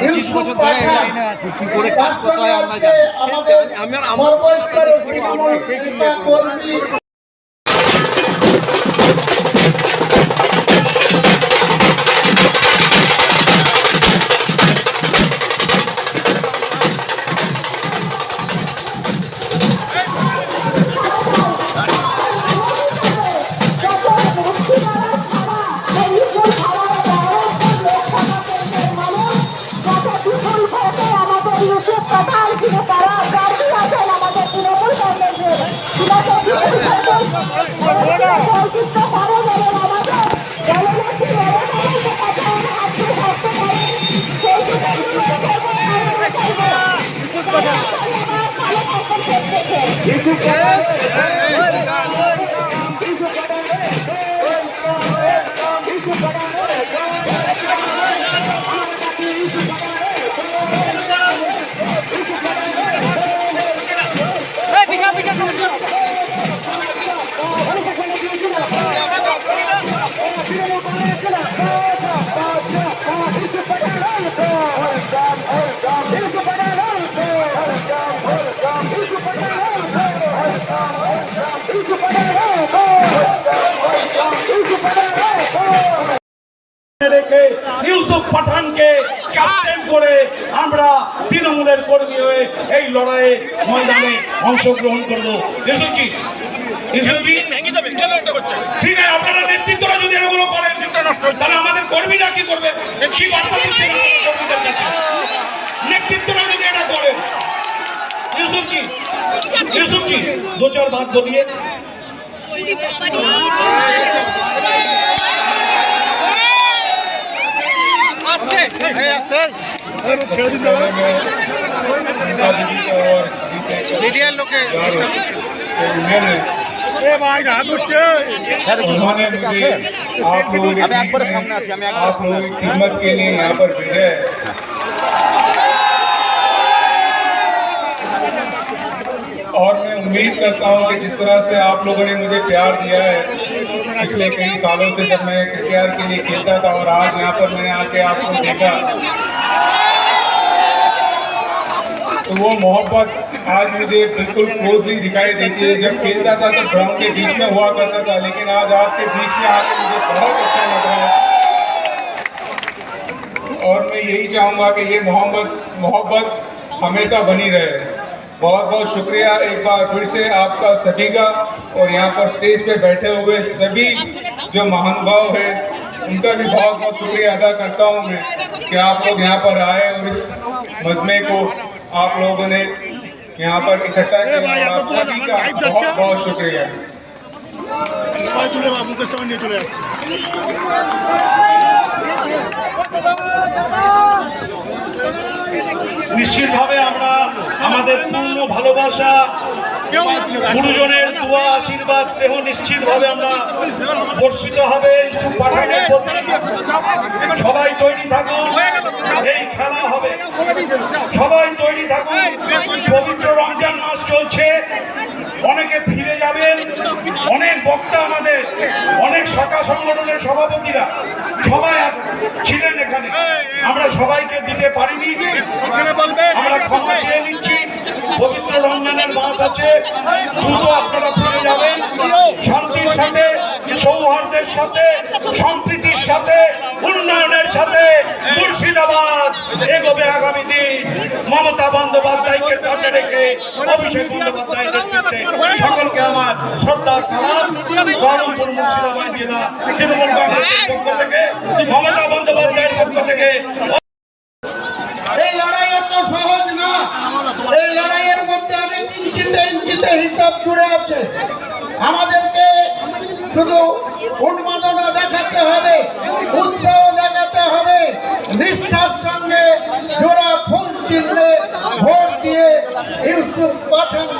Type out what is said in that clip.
পঁচিশ বছর ধরে এই লাইনে আছি। কি করে কাজ করতে হয় আমরা জানি। আমার আমার সর্বস্তরের তৃণমূল আমরা তৃণমূলের কর্মী হয়ে এই লড়াইয়ে ময়দানে অংশগ্রহণ করব। ইউসুফজি ঠিক আছে, আপনারা যদি এগুলো করেন, তাহলে আমাদের কর্মীরা কি করবে? কি বার্তা দিচ্ছেন কর্মীদের কাছে? ইউসুফজি ইউসুফজি দু চার বাদ বলিয়ে মিডিয়ার লোকে सर उन्होंने मुझे आप लोगों के আমি একবারে बीच সামনে में আছি আমি একবারে आप সামনে लोगों আছি और मैं उम्मीद करता हूँ कि जिस तरह से आप लोगों ने मुझे प्यार दिया है, पिछले कई सालों से जब मैं क्रिकेट के लिए खेलता था और आज यहाँ पर मैंने आके आपको देखा तो वो मोहब्बत आज मुझे बिल्कुल क्लोजली दिखाई देती है। जब खेलता था तो ग्राउंड के बीच में हुआ करता था, लेकिन आज आपके बीच में आके मुझे बहुत अच्छा लग रहा है। और मैं यही चाहूँगा कि ये मोहब्बत मोहब्बत हमेशा बनी रहे। बहुत बहुत शुक्रिया एक बार फिर से आपका सभी का और यहाँ पर स्टेज पे बैठे हुए सभी जो महानुभाव है उनका भी बहुत बहुत शुक्रिया अदा करता हूँ मैं कि आप लोग यहाँ पर आए और इस मजमे को आप लोगों ने यहाँ पर इकट्ठा किया और आप सभी का बहुत बहुत शुक्रिया নিশ্চিতভাবে আমরা আমাদের পূর্ণ ভালোবাসা, গুরুজনের দোয়া, আশীর্বাদ, স্নেহ নিশ্চিতভাবে আমরা বর্ষিত হবে সবাই তৈরি থাকুন, এই খেলা হবে। সবাই তৈরি থাকুন, পবিত্র রমজান মাস চলছে, অনেকে ফিরে যাবেন, অনেক বক্তা আমাদের, অনেক শাখা সংগঠনের সভাপতিরা, সবাই ছিলেন এখানে। আমরা সবাইকে দিতে পারিনি, আমরা ক্ষমা চেয়ে নিচ্ছি। রমজানের মাস আছে। দ্রুত আপনারা ফিরে যাবেন। শান্তির সাথে সৌহার্দ্যের সাথে, সম্প্রীতির সাথে, উন্নয়নের সাথে মুর্শিদাবাদ এগোবে আগামী দিন। মমতা বন্দ্যোপাধ্যায়কে সামনে রেখে অভিষেক বন্দ্যোপাধ্যায়ের নেতৃত্বে সকলকে আমার শ্রদ্ধা, সালাম। বহরমপুর মুর্শিদাবাদ জেলা তৃণমূল কংগ্রেসের পক্ষ থেকে, মমতা বন্দ্যোপাধ্যায়ের পক্ষ থেকে